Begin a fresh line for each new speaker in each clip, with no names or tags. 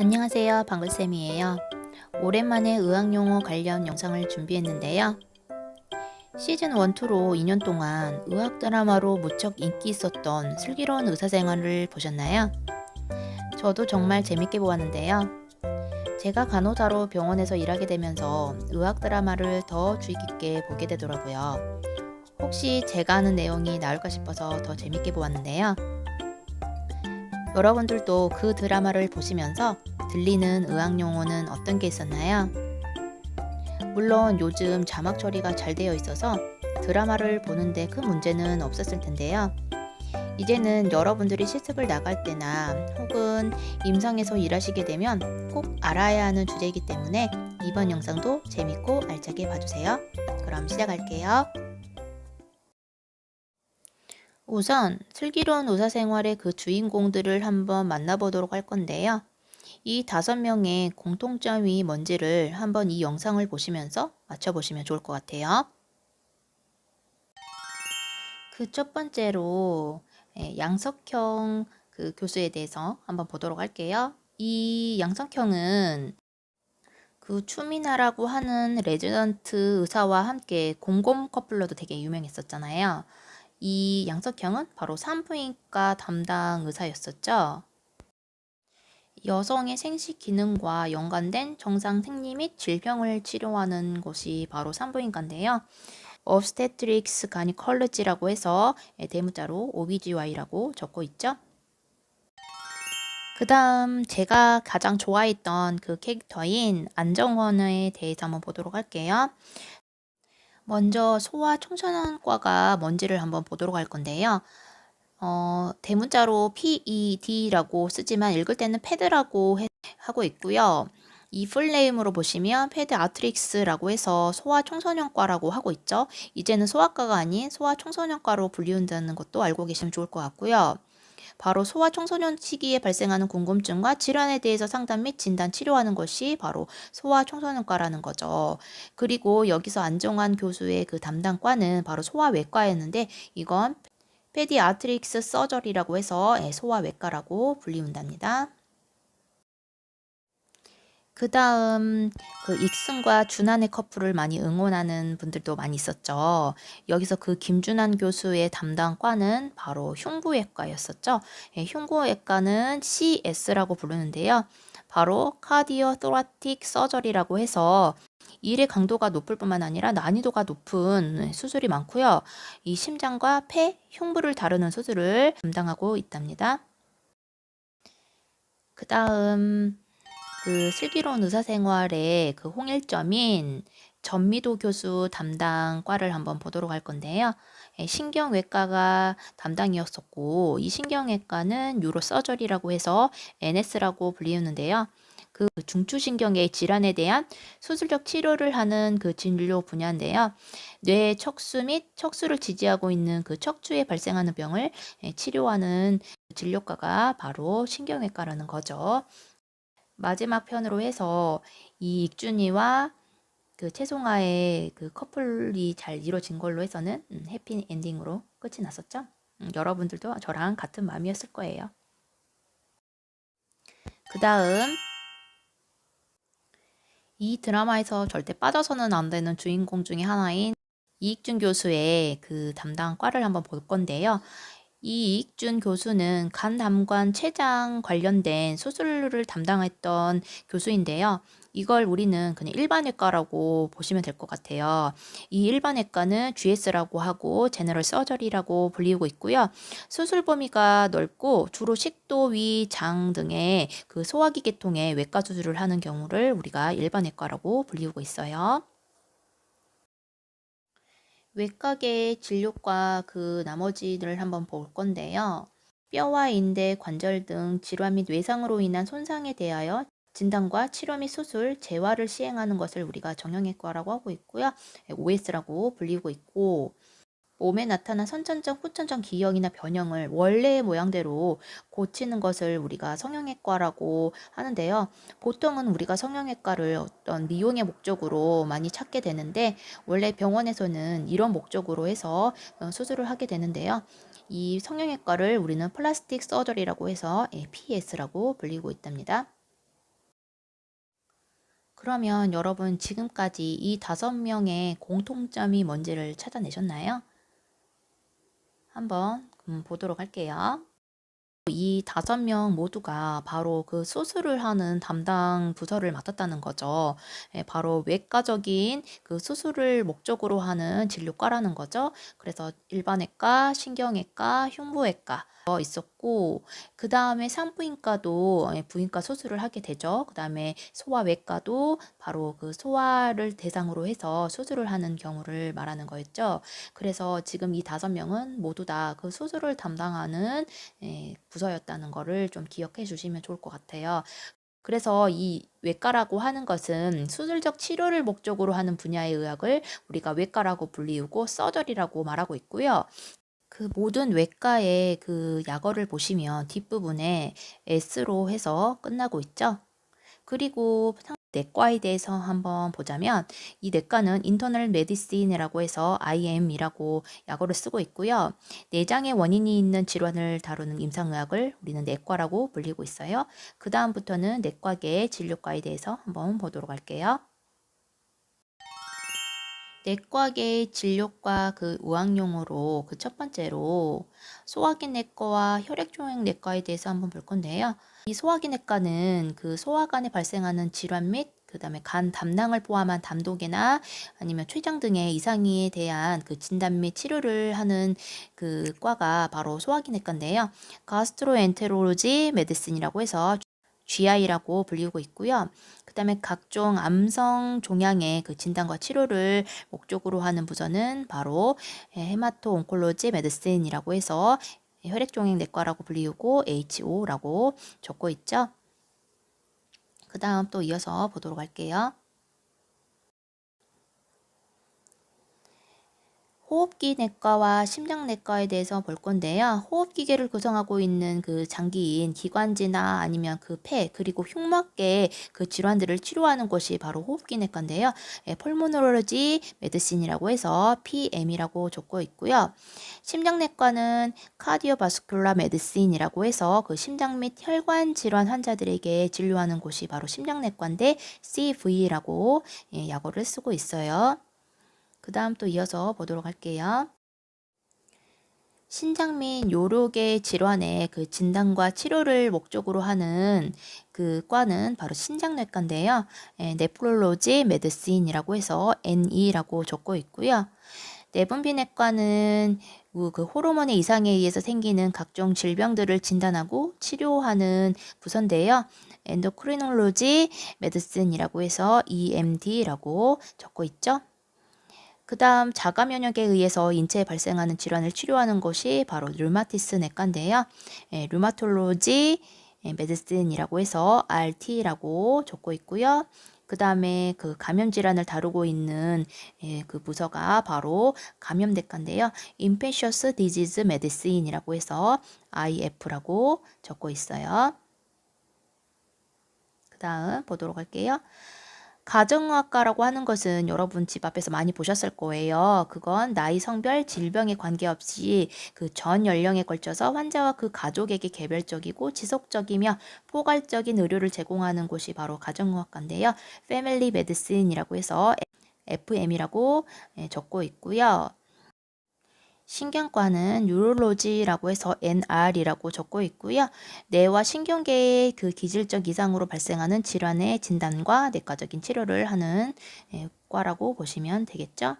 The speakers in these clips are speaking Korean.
안녕하세요. 방글쌤이에요. 오랜만에 의학용어 관련 영상을 준비했는데요. 시즌 1, 2로 2년 동안 의학 드라마로 무척 인기 있었던 슬기로운 의사생활을 보셨나요? 저도 정말 재밌게 보았는데요. 제가 간호사로 병원에서 일하게 되면서 의학 드라마를 더 주의 깊게 보게 되더라고요. 혹시 제가 하는 내용이 나올까 싶어서 더 재밌게 보았는데요. 여러분들도 그 드라마를 보시면서 들리는 의학 용어는 어떤 게 있었나요? 물론 요즘 자막 처리가 잘 되어 있어서 드라마를 보는데 큰 문제는 없었을 텐데요. 이제는 여러분들이 실습을 나갈 때나 혹은 임상에서 일하시게 되면 꼭 알아야 하는 주제이기 때문에 이번 영상도 재밌고 알차게 봐주세요. 그럼 시작할게요. 우선 슬기로운 의사 생활의 그 주인공들을 한번 만나보도록 할 건데요. 이 다섯 명의 공통점이 뭔지를 한번 이 영상을 보시면서 맞춰보시면 좋을 것 같아요. 그 첫 번째로 예, 양석형 그 교수에 대해서 한번 보도록 할게요. 이 양석형은 그 추미나라고 하는 레지던트 의사와 함께 공공 커플로도 되게 유명했었잖아요. 이 양석형은 바로 산부인과 담당 의사였었죠. 여성의 생식 기능과 연관된 정상 생리 및 질병을 치료하는 곳이 바로 산부인과인데요. obstetrics gynecology라고 해서 대문자로 OBGY라고 적고 있죠. 그 다음 제가 가장 좋아했던 그 캐릭터인 안정원에 대해서 한번 보도록 할게요. 먼저 소아 청소년과가 뭔지를 한번 보도록 할 건데요. 어, 대문자로 PED라고 쓰지만 읽을 때는 패드라고 해, 하고 있고요. 이 풀네임으로 보시면 패드 아트릭스라고 해서 소아 청소년과라고 하고 있죠. 이제는 소아과가 아닌 소아 청소년과로 분류한다는 것도 알고 계시면 좋을 것 같고요. 바로 소아 청소년 시기에 발생하는 궁금증과 질환에 대해서 상담 및 진단 치료하는 것이 바로 소아 청소년과라는 거죠. 그리고 여기서 안정환 교수의 그 담당과는 바로 소아외과였는데 이건 페디아트릭스 서저리라고 해서 예, 소아외과라고 불리운답니다. 그 다음 그 익순과 준한의 커플을 많이 응원하는 분들도 많이 있었죠. 여기서 그 김준한 교수의 담당과는 바로 흉부외과였었죠. 예, 흉부외과는 CS라고 부르는데요. 바로 카디오 토라틱 서저리라고 해서 일의 강도가 높을 뿐만 아니라 난이도가 높은 수술이 많고요. 이 심장과 폐, 흉부를 다루는 수술을 담당하고 있답니다. 그 다음 그 슬기로운 의사생활의 그 홍일점인 전미도 교수 담당과를 한번 보도록 할 건데요. 예, 신경외과가 담당이었었고 이 신경외과는 유로서저리라고 해서 NS라고 불리우는데요. 그 중추신경의 질환에 대한 수술적 치료를 하는 그 진료 분야인데요. 뇌 척수 및 척수를 지지하고 있는 그 척추에 발생하는 병을 예, 치료하는 진료과가 바로 신경외과라는 거죠. 마지막 편으로 해서 이 익준이와 그 채송아의 그 커플이 잘 이루어진 걸로 해서는 음, 해피 엔딩으로 끝이 났었죠. 음, 여러분들도 저랑 같은 마음이었을 거예요. 그 다음 이 드라마에서 절대 빠져서는 안 되는 주인공 중에 하나인 이익준 교수의 그 담당 과를 한번 볼 건데요. 이 이익준 교수는 간담관 췌장 관련된 수술을 담당했던 교수인데요. 이걸 우리는 그냥 일반외과라고 보시면 될 것 같아요. 이 일반외과는 GS라고 하고 제너럴 서저리라고 불리고 있고요. 수술 범위가 넓고 주로 식도, 위, 장 등의 그 소화기 계통의 외과 수술을 하는 경우를 우리가 일반외과라고 불리고 있어요. 외과계 진료과 그 나머지를 한번 볼 건데요. 뼈와 인대, 관절 등 질환 및 외상으로 인한 손상에 대하여 진단과 치료 및 수술, 재활을 시행하는 것을 우리가 정형외과라고 하고 있고요. OS라고 불리고 있고 몸에 나타난 선천적, 후천적 기형이나 변형을 원래의 모양대로 고치는 것을 우리가 성형외과라고 하는데요. 보통은 우리가 성형외과를 어떤 미용의 목적으로 많이 찾게 되는데 원래 병원에서는 이런 목적으로 해서 어, 수술을 하게 되는데요. 이 성형외과를 우리는 플라스틱 서저리라고 해서 PS라고 불리고 있답니다. 그러면 여러분 지금까지 이 다섯 명의 공통점이 뭔지를 찾아내셨나요? 한번 음, 보도록 할게요. 이 다섯 명 모두가 바로 그 수술을 하는 담당 부서를 맡았다는 거죠. 예, 바로 외과적인 그 수술을 목적으로 하는 진료과라는 거죠. 그래서 일반외과, 신경외과, 흉부외과 어, 있었고 그 다음에 산부인과도 예, 부인과 수술을 하게 되죠. 그 다음에 소아외과도 바로 그 소아를 대상으로 해서 수술을 하는 경우를 말하는 거였죠. 그래서 지금 이 다섯 명은 모두 다 그 수술을 담당하는 예, 부서였다는 거를 좀 기억해 주시면 좋을 것 같아요. 그래서 이 외과라고 하는 것은 수술적 치료를 목적으로 하는 분야의 의학을 우리가 외과라고 불리우고 서저리라고 말하고 있고요. 그 모든 외과의 그 약어를 보시면 뒷부분에 S로 해서 끝나고 있죠. 그리고 내과에 대해서 한번 보자면 이 내과는 인터널 메디신이라고 해서 IM이라고 약어를 쓰고 있고요. 내장의 원인이 있는 질환을 다루는 임상의학을 우리는 내과라고 불리고 있어요. 그 다음부터는 내과계의 진료과에 대해서 한번 보도록 할게요. 내과계의 진료과 그 의학용어로 그 첫 번째로 소화기 내과와 혈액종양 내과에 대해서 한번 볼 건데요. 이 소화기 내과는 그 소화관에 발생하는 질환 및 그다음에 간 담낭을 포함한 담독이나 아니면 췌장 등의 이상에 대한 그 진단 및 치료를 하는 그 과가 바로 소화기 내과인데요. 가스트로엔테롤로지 메디슨이라고 해서 GI라고 불리고 있고요. 그 다음에 각종 암성 종양의 그 진단과 치료를 목적으로 하는 부서는 바로 헤마토 온콜로지 메디슨이라고 해서 혈액종양 내과라고 불리우고 HO라고 적고 있죠. 그 다음 또 이어서 보도록 할게요. 호흡기 내과와 심장 내과에 대해서 볼 건데요. 호흡기계를 구성하고 있는 그 장기인 기관지나 아니면 그 폐 그리고 흉막계 그 질환들을 치료하는 곳이 바로 호흡기 내과인데요. 예, 폴모노로지 메디신이라고 해서 PM이라고 적고 있고요. 심장 내과는 카디오바스쿨라 메디신이라고 해서 그 심장 및 혈관 질환 환자들에게 진료하는 곳이 바로 심장 내과인데 CV라고 예, 약어를 쓰고 있어요. 그 다음 또 이어서 보도록 할게요. 신장 및 요로계 질환의 그 진단과 치료를 목적으로 하는 그 과는 바로 신장내과인데요. 예, 네프롤로지 메디신이라고 해서 NE라고 적고 있고요. 내분비내과는 그 호르몬의 이상에 의해서 생기는 각종 질병들을 진단하고 치료하는 부서인데요. 엔도크리놀로지 메디슨이라고 해서 EMD라고 적고 있죠. 그 다음 자가 면역에 의해서 인체에 발생하는 질환을 치료하는 것이 바로 류마티스 내과인데요. 예, 류마톨로지 예, 메디슨이라고 해서 RT라고 적고 있고요. 그 다음에 그 감염 질환을 다루고 있는 예, 그 부서가 바로 감염내과인데요. Infectious Disease Medicine이라고 해서 IF라고 적고 있어요. 그 다음 보도록 할게요. 가정의학과라고 하는 것은 여러분 집 앞에서 많이 보셨을 거예요. 그건 나이, 성별, 질병에 관계없이 그 전 연령에 걸쳐서 환자와 그 가족에게 개별적이고 지속적이며 포괄적인 의료를 제공하는 곳이 바로 가정의학과인데요. 패밀리 메디슨이라고 해서 FM이라고 예, 적고 있고요. 신경과는 뉴롤로지라고 해서 NR이라고 적고 있고요. 뇌와 신경계의 그 기질적 이상으로 발생하는 질환의 진단과 내과적인 치료를 하는 예, 과라고 보시면 되겠죠.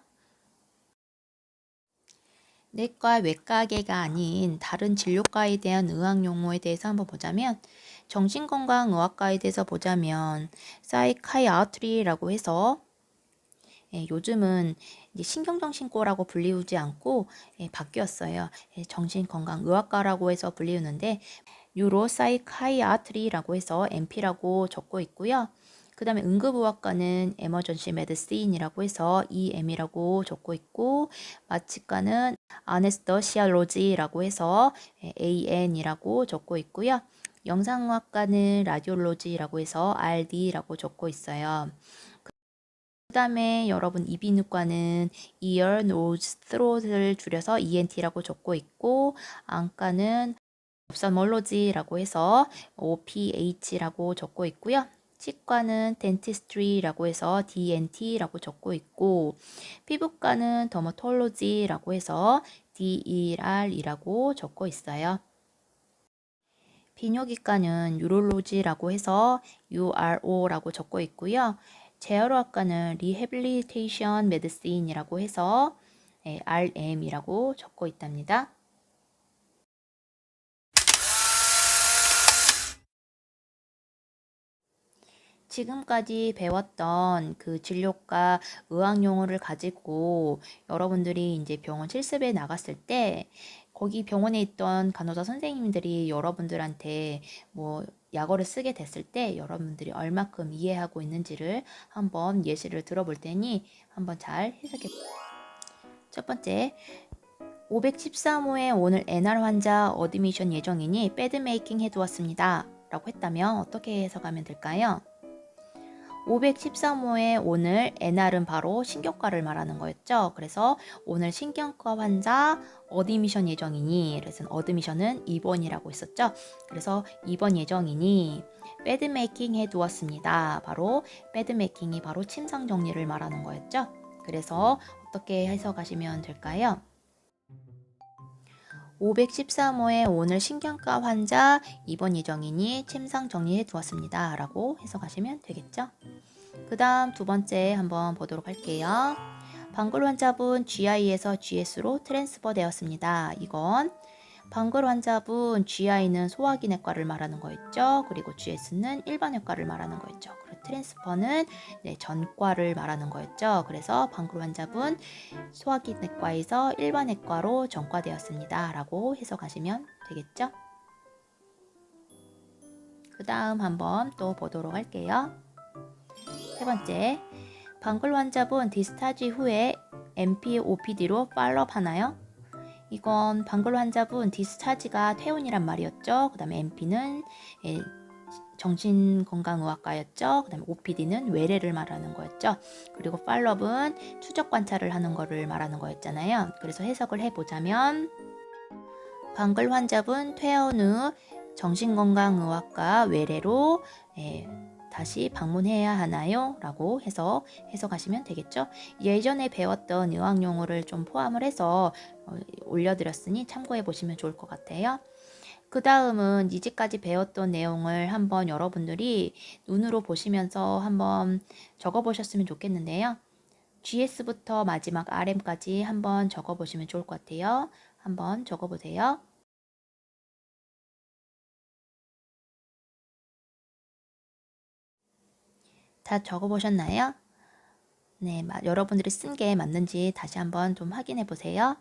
내과 외과계가 아닌 다른 진료과에 대한 의학 용어에 대해서 한번 보자면 정신건강의학과에 대해서 보자면 사이카이아트리라고 해서 예, 요즘은 신경정신과라고 불리우지 않고 예, 바뀌었어요. 예, 정신건강의학과라고 해서 불리우는데 유로사이카이아트리라고 해서 MP라고 적고 있고요. 그 다음에 응급의학과는 에머전시 메디신이라고 해서 EM이라고 적고 있고 마취과는 아네스더시아로지라고 해서 AN이라고 적고 있고요. 영상의학과는 라디올로지라고 해서 RD라고 적고 있어요. 그 다음에 여러분 이비인후과는 ear, nose, throat을 줄여서 ENT라고 적고 있고 안과는 ophthalmology라고 해서 OPH라고 적고 있고요. 치과는 dentistry라고 해서 DNT라고 적고 있고 피부과는 dermatology라고 해서 DER이라고 적고 있어요. 비뇨기과는 urology라고 해서 URO라고 적고 있고요. 재활의학과는 rehabilitation medicine이라고 해서 예, RM이라고 적고 있답니다. 지금까지 배웠던 그 진료과 의학 용어를 가지고 여러분들이 이제 병원 실습에 나갔을 때 거기 병원에 있던 간호사 선생님들이 여러분들한테 뭐 약어를 쓰게 됐을 때 여러분들이 얼마큼 이해하고 있는지를 한번 예시를 들어볼 테니 한번 잘 해석해 첫 번째 513호에 오늘 NR 환자 어드미션 예정이니 배드 메이킹 해두었습니다. 라고 했다면 어떻게 해석하면 될까요? 513호에 오늘 NR은 바로 신경과를 말하는 거였죠. 그래서 오늘 신경과 환자 어드미션 예정이니 그래서 어드미션은 2번이라고 했었죠. 그래서 2번 예정이니 배드메이킹 해두었습니다. 바로 배드메이킹이 바로 침상 정리를 말하는 거였죠. 그래서 어떻게 해석하시면 될까요? 513호에 오늘 신경과 환자 입원 예정이니 침상 정리해 두었습니다. 라고 해석하시면 되겠죠? 그 다음 두 번째 한번 보도록 할게요. 방글 환자분 GI에서 GS로 트랜스퍼 되었습니다. 이건 방글 환자분 GI는 소화기내과를 말하는 거였죠. 그리고 GS는 일반외과를 말하는 거였죠. 트랜스퍼는 네, 전과를 말하는 거였죠. 그래서 방글 환자분 소화기내과에서 일반외과로 전과되었습니다. 라고 해석하시면 되겠죠. 그 다음 한번 또 보도록 할게요. 세 번째, 방글 환자분 디스타지 후에 MP, OPD로 팔로업 하나요? 이건 방글 환자분 디스차지가 퇴원이란 말이었죠. 그 다음에 MP는 예, 정신건강의학과였죠. 그 다음에 OPD는 외래를 말하는 거였죠. 그리고 팔로업은 추적 관찰을 하는 거를 말하는 거였잖아요. 그래서 해석을 해보자면 방글 환자분 퇴원 후 정신건강의학과 외래로 예, 다시 방문해야 하나요? 라고 해서 해석하시면 되겠죠. 예전에 배웠던 의학 용어를 좀 포함을 해서 어, 올려드렸으니 참고해 보시면 좋을 것 같아요. 그 다음은 이제까지 배웠던 내용을 한번 여러분들이 눈으로 보시면서 한번 적어 보셨으면 좋겠는데요. GS부터 마지막 RM까지 한번 적어 보시면 좋을 것 같아요. 한번 적어 보세요. 다 적어 보셨나요? 네, 여러분들이 쓴 게 맞는지 다시 한번 좀 확인해 보세요.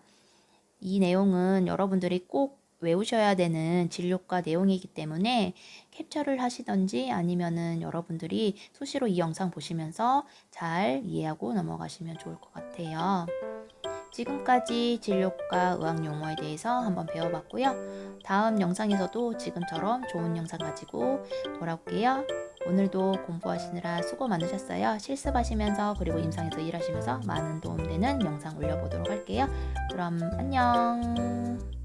이 내용은 여러분들이 꼭 외우셔야 되는 진료과 내용이기 때문에 캡처를 하시던지 아니면은 여러분들이 수시로 이 영상 보시면서 잘 이해하고 넘어가시면 좋을 것 같아요. 지금까지 진료과 의학 용어에 대해서 한번 배워봤고요. 다음 영상에서도 지금처럼 좋은 영상 가지고 돌아올게요. 오늘도 공부하시느라 수고 많으셨어요. 실습하시면서 그리고 임상에서 일하시면서 많은 도움되는 영상 올려보도록 할게요. 그럼 안녕.